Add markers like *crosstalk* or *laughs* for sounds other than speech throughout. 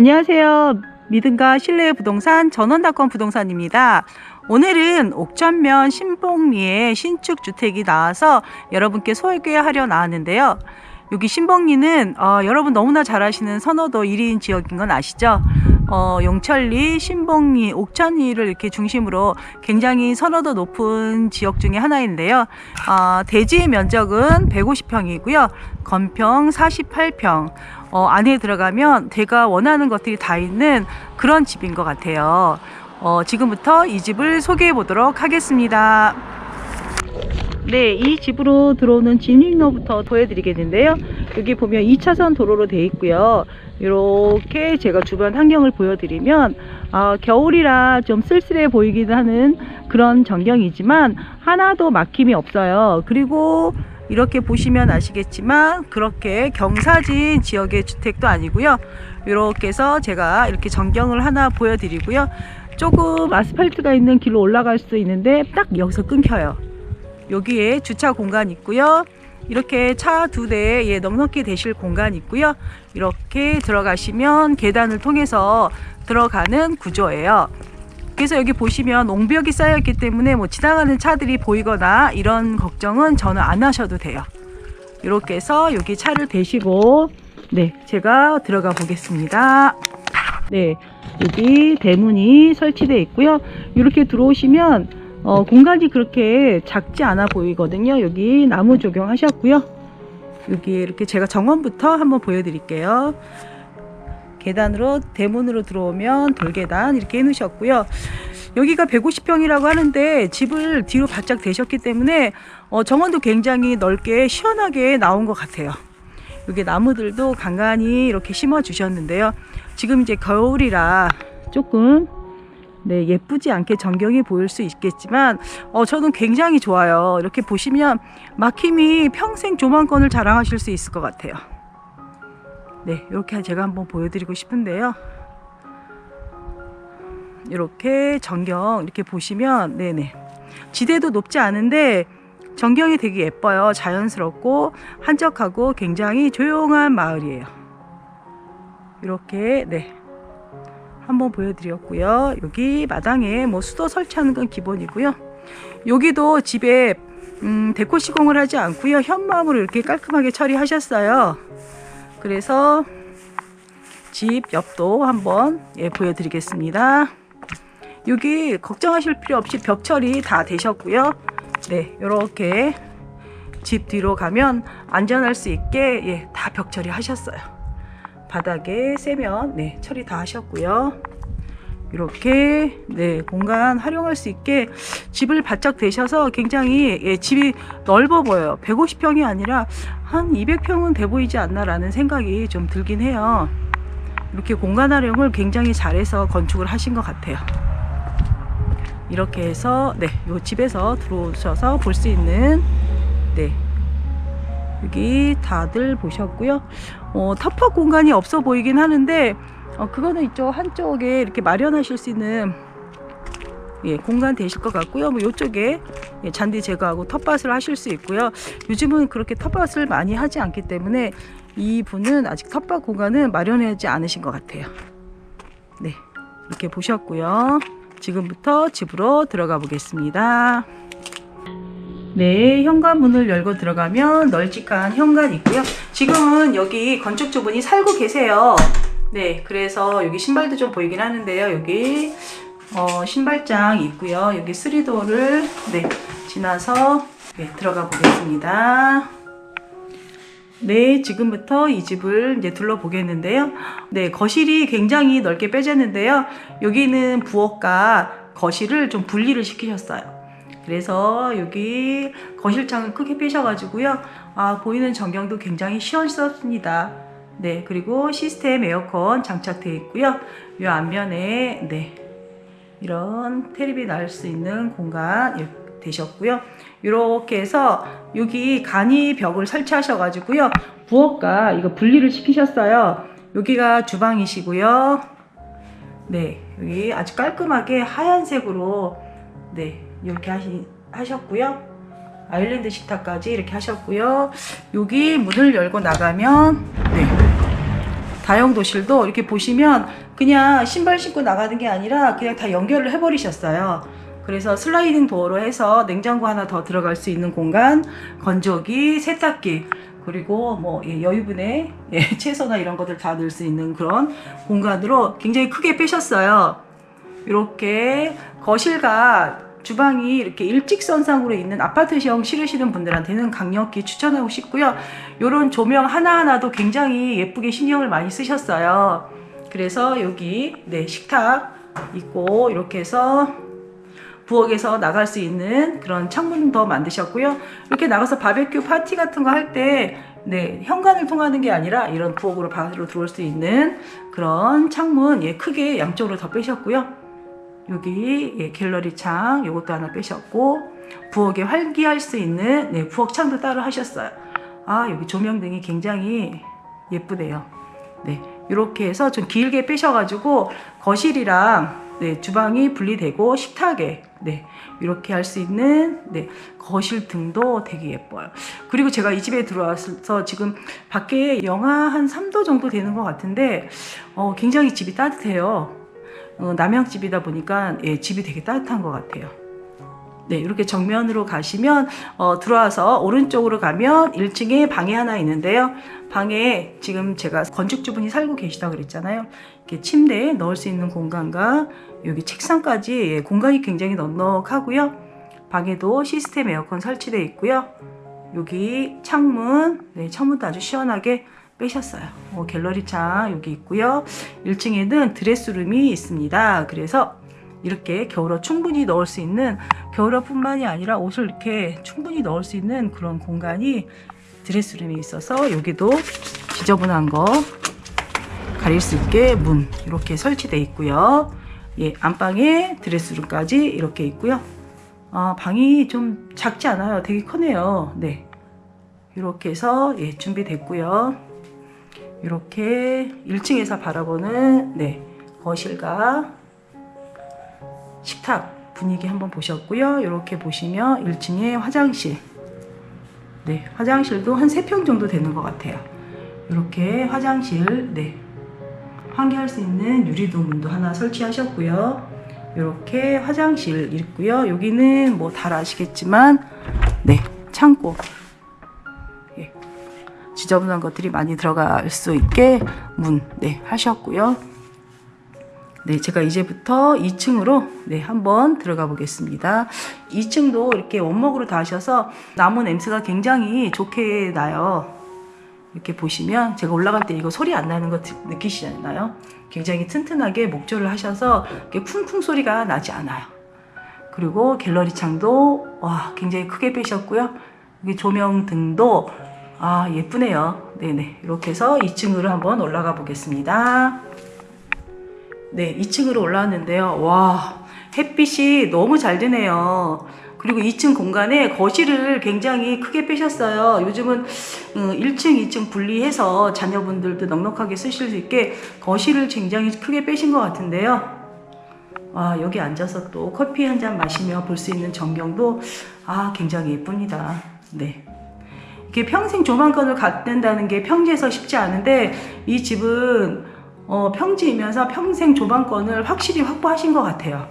안녕하세요. 믿음과 신뢰의 부동산 전원닷컴 부동산입니다. 오늘은 옥천면 신봉리에 신축 주택이 나와서 여러분께 소개하려 나왔는데요. 여기 신봉리는 어, 여러분 너무나 잘 아시는 선호도 1인 지역인 건 아시죠? 어, 용천리, 신봉리, 옥천리를 이렇게 중심으로 굉장히 선호도 높은 지역 중에 하나인데요. 어, 대지 면적은 150평이고요. 건평 48평. 어, 안에 들어가면 제가 원하는 것들이 다 있는 그런 집인 것 같아요. 어, 지금부터 이 집을 소개해 보도록 하겠습니다. 네, 이 집으로 들어오는 진입로부터 보여드리겠는데요. 여기 보면 2차선 도로로 되어 있고요. 이렇게 제가 주변 환경을 보여드리면 어, 겨울이라 좀 쓸쓸해 보이긴 하는 그런 전경이지만 하나도 막힘이 없어요. 그리고 이렇게 보시면 아시겠지만 그렇게 경사진 지역의 주택도 아니고요. 이렇게 해서 제가 이렇게 전경을 하나 보여드리고요. 조금 아스팔트가 있는 길로 올라갈 수 있는데 딱 여기서 끊겨요. 여기에 주차 공간 있고요. 이렇게 차 두 대에 예, 넉넉히 대실 공간 있고요. 이렇게 들어가시면 계단을 통해서 들어가는 구조예요. 그래서 여기 보시면 옹벽이 쌓였기 때문에 뭐 지나가는 차들이 보이거나 이런 걱정은 저는 안 하셔도 돼요. 이렇게 해서 여기 차를 대시고 네 제가 들어가 보겠습니다. 네 여기 대문이 설치되어 있고요. 이렇게 들어오시면 어, 공간이 그렇게 작지 않아 보이거든요. 여기 나무 조경하셨고요. 여기 이렇게 제가 정원부터 한번 보여드릴게요. 계단으로 대문으로 들어오면 돌계단 이렇게 해놓으셨고요. 여기가 150평이라고 하는데 집을 뒤로 바짝 대셨기 때문에 어, 정원도 굉장히 넓게 시원하게 나온 것 같아요. 여기 나무들도 간간히 이렇게 심어 주셨는데요. 지금 이제 겨울이라 조금 네, 예쁘지 않게 전경이 보일 수 있겠지만 어, 저는 굉장히 좋아요. 이렇게 보시면 막힘이 평생 조망권을 자랑하실 수 있을 것 같아요. 네, 이렇게 제가 한번 보여드리고 싶은데요. 이렇게 전경 이렇게 보시면 네네 지대도 높지 않은데 전경이 되게 예뻐요. 자연스럽고 한적하고 굉장히 조용한 마을이에요. 이렇게 네 한번 보여드렸고요. 여기 마당에 뭐 수도 설치하는 건 기본이고요. 여기도 집에 음, 데코 시공을 하지 않고요. 현마음으로 이렇게 깔끔하게 처리하셨어요. 그래서 집 옆도 한번 예, 보여드리겠습니다. 여기 걱정하실 필요 없이 벽 처리 다 되셨고요. 네, 이렇게 집 뒤로 가면 안전할 수 있게 예, 다 벽 처리 하셨어요. 바닥에 세면 네, 처리 다 하셨고요. 이렇게 네 공간 활용할 수 있게 집을 바짝 대셔서 굉장히 예, 집이 넓어 보여요. 150평이 아니라 한 200평은 돼 보이지 않나 라는 생각이 좀 들긴 해요. 이렇게 공간 활용을 굉장히 잘해서 건축을 하신 것 같아요. 이렇게 해서 네, 요 집에서 들어오셔서 볼 수 있는 네. 여기 다들 보셨고요. 어, 터프 공간이 없어 보이긴 하는데 어, 그거는 이쪽 한쪽에 이렇게 마련하실 수 있는 예, 공간 되실 것 같고요. 뭐 이쪽에 예, 잔디 제거하고 텃밭을 하실 수 있고요. 요즘은 그렇게 텃밭을 많이 하지 않기 때문에 이 분은 아직 텃밭 공간은 마련하지 않으신 것 같아요. 네, 이렇게 보셨고요. 지금부터 집으로 들어가 보겠습니다. 네, 현관문을 열고 들어가면 널찍한 현관이 있고요. 지금은 여기 건축주분이 살고 계세요. 네, 그래서 여기 신발도 좀 보이긴 하는데요. 여기 어, 신발장 있고요. 여기 쓰리도어를 네, 지나서 네, 들어가 보겠습니다. 네, 지금부터 이 집을 이제 둘러보겠는데요. 네, 거실이 굉장히 넓게 빼졌는데요. 여기는 부엌과 거실을 좀 분리를 시키셨어요. 그래서 여기 거실창을 크게 빼셔가지고요. 아, 보이는 전경도 굉장히 시원스럽습니다. 네, 그리고 시스템 에어컨 장착되어 있고요. 이 앞면에, 네, 이런 테레비 날 수 있는 공간 되셨고요. 이렇게 해서 여기 간이 벽을 설치하셔가지고요. 부엌과 이거 분리를 시키셨어요. 여기가 주방이시고요. 네, 여기 아주 깔끔하게 하얀색으로 네 이렇게 하시, 하셨고요. 아일랜드 식탁까지 이렇게 하셨고요. 여기 문을 열고 나가면 네 다용 도실도 이렇게 보시면 그냥 신발 신고 나가는 게 아니라 그냥 다 연결을 해버리셨어요. 그래서 슬라이딩 도어로 해서 냉장고 하나 더 들어갈 수 있는 공간, 건조기, 세탁기, 그리고 뭐 예, 여유분의 예, *laughs* 채소나 이런 것들 다 넣을 수 있는 그런 공간으로 굉장히 크게 빼셨어요. 이렇게 거실과 주방이 이렇게 일직선상으로 있는 아파트형 실으시는 분들한테는 강력히 추천하고 싶고요. 이런 조명 하나하나도 굉장히 예쁘게 신경을 많이 쓰셨어요. 그래서 여기 네 식탁 있고 이렇게 해서 부엌에서 나갈 수 있는 그런 창문도 만드셨고요. 이렇게 나가서 바베큐 파티 같은 거 할 때 네, 현관을 통하는 게 아니라 이런 부엌으로 바로 들어올 수 있는 그런 창문 예, 크게 양쪽으로 더 빼셨고요. 여기 예, 갤러리 창 요것도 하나 빼셨고 부엌에 활기할 수 있는 네, 부엌 창도 따로 하셨어요. 아 여기 조명등이 굉장히 예쁘네요. 네 이렇게 해서 좀 길게 빼셔가지고 거실이랑 네, 주방이 분리되고 식탁에 네 이렇게 할 수 있는 네 거실 등도 되게 예뻐요. 그리고 제가 이 집에 들어와서 지금 밖에 영하 한 3도 정도 되는 것 같은데 어, 굉장히 집이 따뜻해요. 어, 남양집이다 보니까 예, 집이 되게 따뜻한 것 같아요. 네, 이렇게 정면으로 가시면 어, 들어와서 오른쪽으로 가면 1층에 방이 하나 있는데요. 방에 지금 제가 건축주분이 살고 계시다 그랬잖아요. 이렇게 침대에 넣을 수 있는 공간과 여기 책상까지 예, 공간이 굉장히 넉넉하고요. 방에도 시스템 에어컨 설치되어 있고요. 여기 창문, 네, 창문도 아주 시원하게 빼셨어요. 어, 갤러리 창 여기 있고요. 1층에는 드레스룸이 있습니다. 그래서 이렇게 겨울옷 충분히 넣을 수 있는 겨울옷뿐만이 아니라 옷을 이렇게 충분히 넣을 수 있는 그런 공간이 드레스룸이 있어서 여기도 지저분한 거 가릴 수 있게 문 이렇게 설치되어 있고요. 예, 안방에 드레스룸까지 이렇게 있고요. 아, 방이 좀 작지 않아요. 되게 크네요. 네. 이렇게 해서 예, 준비됐고요. 이렇게 1층에서 바라보는 네, 거실과 식탁 분위기 한번 보셨고요. 이렇게 보시면 1층에 화장실. 네, 화장실도 한 3평 정도 되는 것 같아요. 이렇게 화장실, 네. 환기할 수 있는 유리도 문도 하나 설치하셨고요. 이렇게 화장실 있고요. 여기는 뭐다 아시겠지만, 네, 창고. 예. 지저분한 것들이 많이 들어갈 수 있게 문, 네, 하셨고요. 네, 제가 이제부터 2층으로 네, 한번 들어가 보겠습니다. 2층도 이렇게 원목으로 다 하셔서 나무 냄새가 굉장히 좋게 나요. 이렇게 보시면 제가 올라갈 때 이거 소리 안 나는 거 드- 느끼시잖아요. 굉장히 튼튼하게 목조를 하셔서 이렇게 쿵쿵 소리가 나지 않아요. 그리고 갤러리 창도 와 굉장히 크게 빼셨고요. 조명 등도 아 예쁘네요. 네네 이렇게 해서 2층으로 한번 올라가 보겠습니다. 네 2층으로 올라왔는데요. 와 햇빛이 너무 잘 드네요. 그리고 2층 공간에 거실을 굉장히 크게 빼셨어요. 요즘은 어, 1층, 2층 분리해서 자녀분들도 넉넉하게 쓰실 수 있게 거실을 굉장히 크게 빼신 것 같은데요. 아, 여기 앉아서 또 커피 한 잔 마시며 볼 수 있는 전경도 아, 굉장히 예쁩니다. 네. 이게 평생 조망권을 갖는다는 게 평지에서 쉽지 않은데 이 집은 어, 평지이면서 평생 조망권을 확실히 확보하신 것 같아요.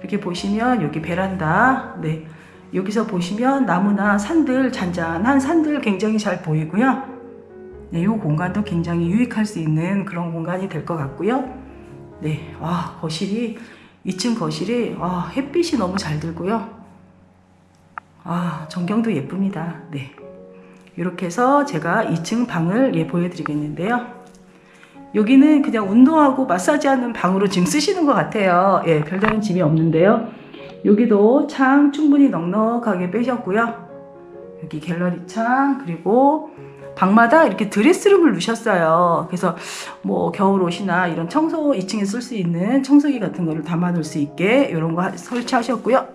이렇게 보시면 여기 베란다, 네. 여기서 보시면 나무나 산들, 잔잔한 산들 굉장히 잘 보이고요. 네, 이 공간도 굉장히 유익할 수 있는 그런 공간이 될 것 같고요. 네, 와, 거실이, 2층 거실이, 와, 햇빛이 너무 잘 들고요. 아, 전경도 예쁩니다. 네. 이렇게 해서 제가 2층 방을 예, 보여드리겠는데요. 여기는 그냥 운동하고 마사지 하는 방으로 지금 쓰시는 것 같아요. 예, 별다른 짐이 없는데요. 여기도 창 충분히 넉넉하게 빼셨고요. 여기 갤러리 창, 그리고 방마다 이렇게 드레스룸을 넣으셨어요. 그래서 뭐 겨울 옷이나 이런 청소 2층에 쓸 수 있는 청소기 같은 거를 담아 놓을 수 있게 이런 거 하- 설치하셨고요.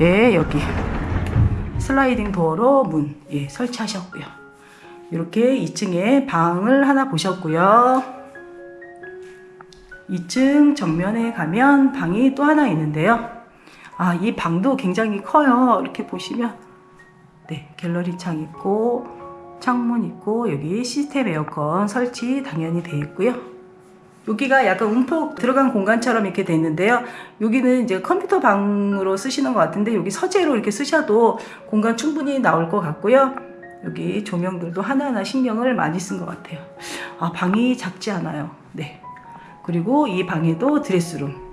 예, 여기 슬라이딩 도어로 문 예, 설치하셨고요. 이렇게 2층에 방을 하나 보셨고요. 2층 정면에 가면 방이 또 하나 있는데요. 아, 이 방도 굉장히 커요. 이렇게 보시면 네, 갤러리 창 있고 창문 있고 여기 시스템 에어컨 설치 당연히 되어 있고요. 여기가 약간 움푹 들어간 공간처럼 이렇게 돼 있는데요. 여기는 이제 컴퓨터 방으로 쓰시는 것 같은데 여기 서재로 이렇게 쓰셔도 공간 충분히 나올 것 같고요. 여기 조명들도 하나하나 신경을 많이 쓴 것 같아요. 아, 방이 작지 않아요. 네. 그리고 이 방에도 드레스룸.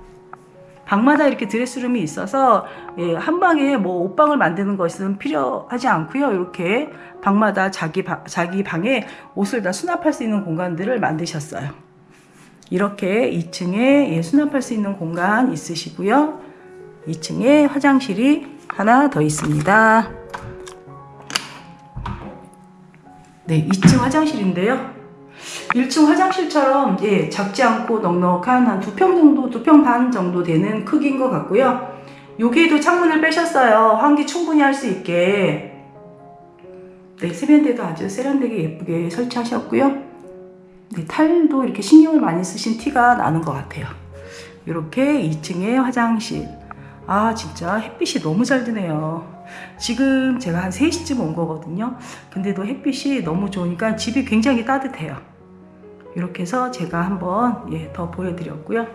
방마다 이렇게 드레스룸이 있어서 예, 한 방에 뭐 옷방을 만드는 것은 필요하지 않고요. 이렇게 방마다 자기 방, 자기 방에 옷을 다 수납할 수 있는 공간들을 만드셨어요. 이렇게 2층에 예, 수납할 수 있는 공간 있으시고요. 2층에 화장실이 하나 더 있습니다. 네, 2층 화장실인데요. 1층 화장실처럼 예, 작지 않고 넉넉한 한 두 평 정도, 두 평 반 정도 되는 크기인 것 같고요. 여기에도 창문을 빼셨어요. 환기 충분히 할 수 있게. 네, 세면대도 아주 세련되게 예쁘게 설치하셨고요. 네, 탈도 이렇게 신경을 많이 쓰신 티가 나는 것 같아요. 이렇게 2층에 화장실. 아, 진짜 햇빛이 너무 잘 드네요. 지금 제가 한 3시쯤 온 거거든요. 근데도 햇빛이 너무 좋으니까 집이 굉장히 따뜻해요. 이렇게 해서 제가 한번 예, 더 보여드렸고요.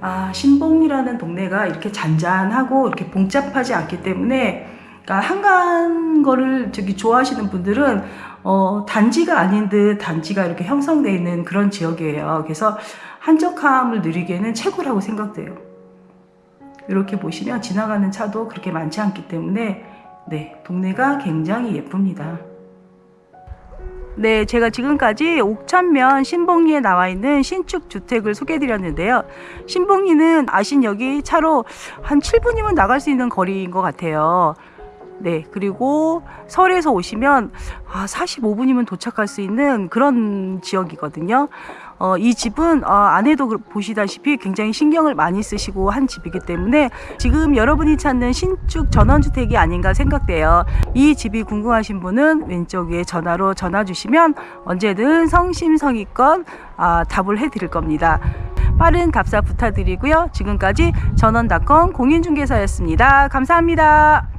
아, 신봉이라는 동네가 이렇게 잔잔하고 이렇게 복잡하지 않기 때문에 그러니까 한간 거를 저기 좋아하시는 분들은 어, 단지가 아닌 듯 단지가 이렇게 형성되어 있는 그런 지역이에요. 그래서 한적함을 누리기에는 최고라고 생각돼요. 이렇게 보시면 지나가는 차도 그렇게 많지 않기 때문에 네, 동네가 굉장히 예쁩니다. 네, 제가 지금까지 옥천면 신봉리에 나와 있는 신축 주택을 소개해 드렸는데요. 신봉리는 아신역이 차로 한 7분이면 나갈 수 있는 거리인 것 같아요. 네, 그리고 서울에서 오시면 아, 45분이면 도착할 수 있는 그런 지역이거든요. 어, 이 집은 어, 안에도 그- 보시다시피 굉장히 신경을 많이 쓰시고 한 집이기 때문에 지금 여러분이 찾는 신축 전원주택이 아닌가 생각돼요. 이 집이 궁금하신 분은 왼쪽 위에 전화로 전화 주시면 언제든 성심성의껏 아, 답을 해드릴 겁니다. 빠른 답사 부탁드리고요. 지금까지 전원닷컴 공인중개사였습니다. 감사합니다.